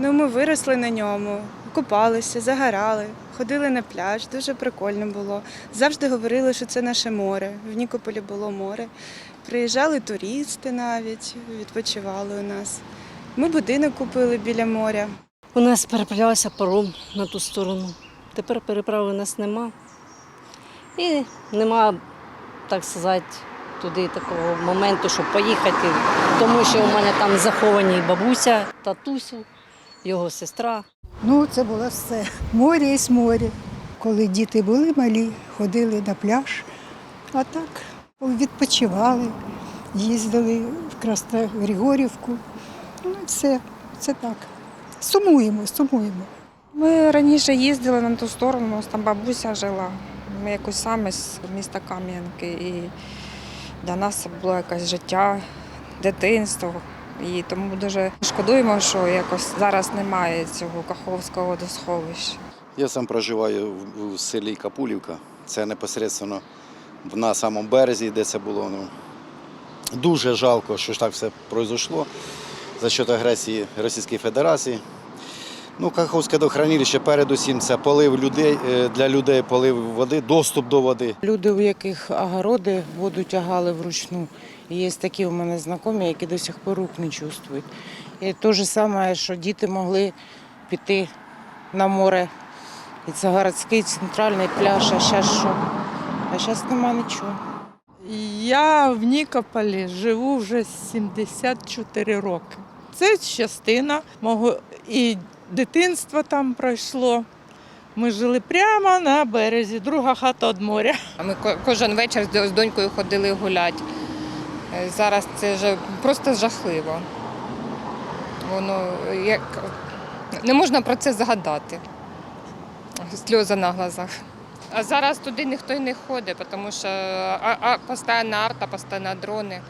Ну, ми виросли на ньому, купалися, загорали, ходили на пляж, дуже прикольно було. Завжди говорили, що це наше море. В Нікополі було море. Приїжджали туристи навіть, відпочивали у нас. Ми будинок купили біля моря. У нас переправлявся паром на ту сторону. Тепер переправи у нас нема. І нема, так сказати, туди такого моменту, щоб поїхати, тому що у мене там заховані бабуся, татусю, його сестра. Ну, це було все. Море і море. Коли діти були малі, ходили на пляж, а так відпочивали, їздили в Красногригорівку. Ну, і все, це так. Сумуємо, сумуємо. Ми раніше їздили на ту сторону, у нас там бабуся жила. Ми якось саме з міста Кам'янки. І для нас це було якесь життя, дитинство. І тому дуже шкодуємо, що якось зараз немає цього Каховського водосховища. Я сам проживаю в, селі Капулівка. Це непосередньо на самому березі, де це було. Ну, дуже жалко, що так все пройшло за счет агресії Російської Федерації. Ну, Каховське водохранилище передусім це полив людей, е, для людей полив води, доступ до води. Люди, у яких огороди воду тягали вручну. Є такі у мене знайомі, які до сих пор рук не чувствують. І те ж саме, що діти могли піти на море. І це городський центральний пляж, а зараз що? А зараз нема нічого. Я в Нікополі живу вже 74 роки. Це частина мого і дитинства там пройшло. Ми жили прямо на березі, друга хата від моря. Ми кожен вечір з з донькою ходили гуляти. Е, Зараз це вже просто жахливо. Воно як не можна про це згадати. Сльози на глазах. А зараз туди ніхто й не ходить, тому що а, а, постійна арта, постійно дрони.